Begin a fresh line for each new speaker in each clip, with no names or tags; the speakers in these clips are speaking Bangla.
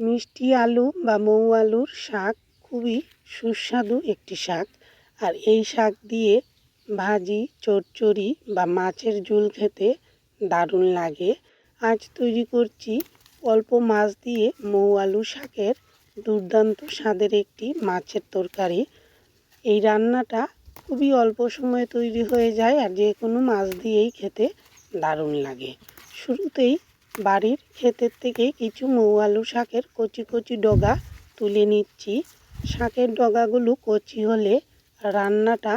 মিষ্টি আলু বা মৌ আলুর শাক খুবই সুস্বাদু একটি শাক। আর এই শাক দিয়ে ভাজি, চচ্চড়ি বা মাছের ঝোল খেতে দারুণ লাগে। আজ তৈরি করছি অল্প মাছ দিয়ে মৌ আলু শাকের দুর্দান্ত স্বাদের একটি মাছের তরকারি। এই রান্নাটা খুবই অল্প সময়ে তৈরি হয়ে যায় আর যে কোনো মাছ দিয়েই খেতে দারুণ লাগে। শুরুতেই বাড়ির ক্ষেতের থেকে কিছু মৌ আলু শাকের কচি কচি ডগা তুলে নিচ্ছি। শাকের ডগাগুলো কচি হলে রান্নাটা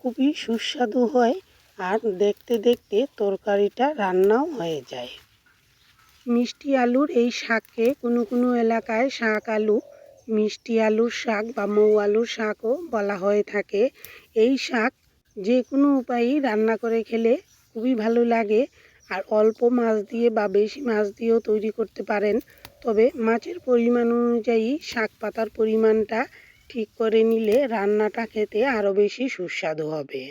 খুবই সুস্বাদু হয় আর দেখতে দেখতে তরকারিটা রান্নাও হয়ে যায়। মিষ্টি আলুর এই শাককে কোনো কোনো এলাকায় শাক আলু, মিষ্টি আলুর শাক বা মৌ আলুর শাকও বলা হয়ে থাকে। এই শাক যে কোনো উপায়েই রান্না করে খেলে খুবই ভালো লাগে। আর অল্প মাছ দিয়ে বা বেশি মাছ দিয়েও তৈরি করতে পারেন। তবে মাছের পরিমাণ অনুযায়ী শাক পাতার পরিমাণটা ঠিক করে নিলে রান্নাটা খেতে আরও বেশি সুস্বাদু হবে।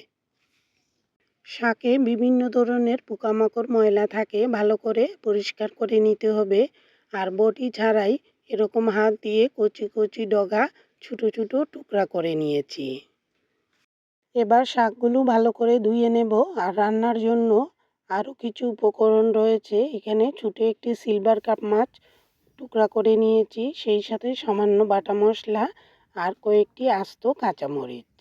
শাকে বিভিন্ন ধরনের পোকামাকড়, ময়লা থাকে, ভালো করে পরিষ্কার করে নিতে হবে। আর বটি ছাড়াই এরকম হাত দিয়ে কচি কচি ডগা ছোটো ছোটো টুকরা করে নিয়েছি। এবার শাকগুলো ভালো করে ধুয়ে নেব। আর রান্নার জন্য আরও কিছু উপকরণ রয়েছে। এখানে ছোটো একটি সিলভার কাপ মাছ টুকরা করে নিয়েছি। সেই সাথে সামান্য বাটা মশলা আর কয়েকটি আস্ত কাঁচামরিচ।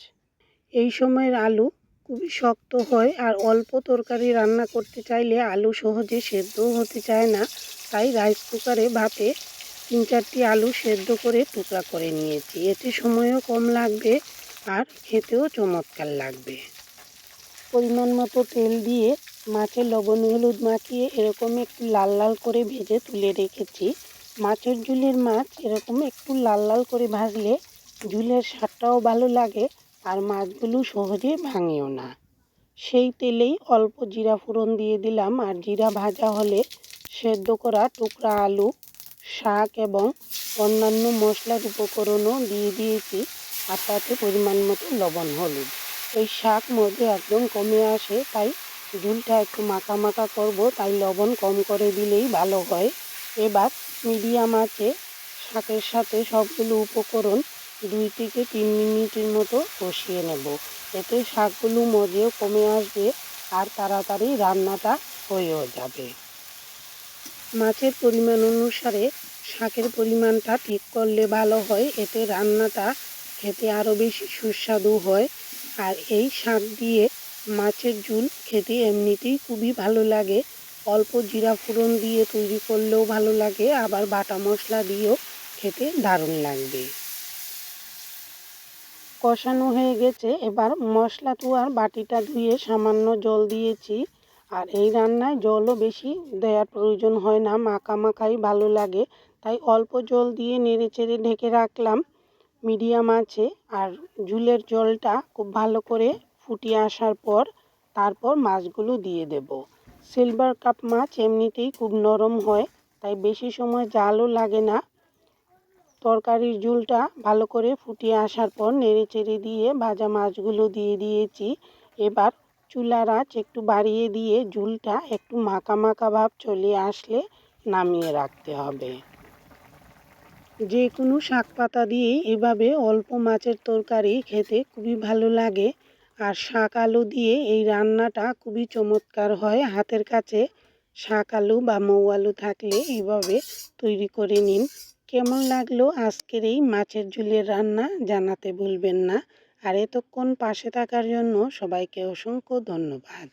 এই সময়ের আলু খুবই শক্ত হয় আর অল্প তরকারি রান্না করতে চাইলে আলু সহজে সেদ্ধও হতে চায় না। তাই রাইস কুকারে ভাতে তিন চারটি আলু সেদ্ধ করে টুকরা করে নিয়েছি। এতে সময়ও কম লাগবে আর খেতেও চমৎকার লাগবে। পরিমাণ মতো তেল দিয়ে মাছের লবণ, হলুদ মাখিয়ে এরকম একটু লাল লাল করে ভেজে তুলে রেখেছি। মাছের ঝুলের মাছ এরকম একটু লাল লাল করে ভাজলে ঝুলের স্বাদটাও ভালো লাগে আর মাছগুলো সহজে ভাঙেও না। সেই তেলেই অল্প জিরা ফোড়ন দিয়ে দিলাম আর জিরা ভাজা হলে সেদ্ধ করা টুকরা আলু, শাক এবং অন্যান্য মশলার উপকরণও দিয়ে দিয়েছি আর তাতে পরিমাণ মতো লবণ, হলুদ। এই শাক মধ্যে একদম কমে আসে, তাই ঝুলটা একটু মাখা মাখা করব, তাই লবণ কম করে দিলেই ভালো হয়। এবার মিডিয়াম আছে শাকের সাথে সবগুলো উপকরণ দুই থেকে তিন মিনিটের মতো কষিয়ে নেব। এতে শাকগুলো মজেও কমে আসবে আর তাড়াতাড়ি রান্নাটা হয়েও যাবে। মাছের পরিমাণ অনুসারে শাকের পরিমাণটা ঠিক করলে ভালো হয়, এতে রান্নাটা খেতে আরও বেশি সুস্বাদু হয়। আর এই শাক দিয়ে মাছের ঝুল খেতে এমনিতেই খুবই ভালো লাগে। অল্প জিরা ফোড়ন দিয়ে তৈরি করলেও ভালো লাগে, আবার বাটা মশলা দিয়েও খেতে দারুণ লাগবে। কষানো হয়ে গেছে, এবার মশলা আর বাটিটা ধুয়ে সামান্য জল দিয়েছি। আর এই রান্নায় জলও বেশি দেওয়ার প্রয়োজন হয় না, মাখা মাখাই ভালো লাগে। তাই অল্প জল দিয়ে নেড়ে চেড়ে ঢেকে রাখলাম। মিডিয়াম আছে, আর ঝুলের জলটা খুব ভালো করে ফুটিয়ে আসার পর তারপর মাছগুলো দিয়ে দেব। সিলভার কাপ মাছ এমনিতেই খুব নরম হয়, তাই বেশি সময় জালও লাগে না। তরকারির ঝুলটা ভালো করে ফুটিয়ে আসার পর নেড়ে চেড়ে দিয়ে ভাজা মাছগুলো দিয়ে দিয়েছি। এবার চুলার আঁচ একটু বাড়িয়ে দিয়ে ঝুলটা একটু মাখা মাখা ভাব চলে আসলে নামিয়ে রাখতে হবে। যে কোনো শাক পাতা দিয়ে এভাবে অল্প মাছের তরকারি খেতে খুবই ভালো লাগে। আর শাক আলু দিয়ে এই রান্নাটা খুবই চমৎকার হয়। হাতের কাছে শাক আলু বা মৌ আলু থাকলে এইভাবে তৈরি করে নিন। কেমন লাগল আজকের এই মাছের ঝুলের রান্না জানাতে ভুলবেন না। আর এতক্ষণ পাশে থাকার জন্য সবাইকে অসংখ্য ধন্যবাদ।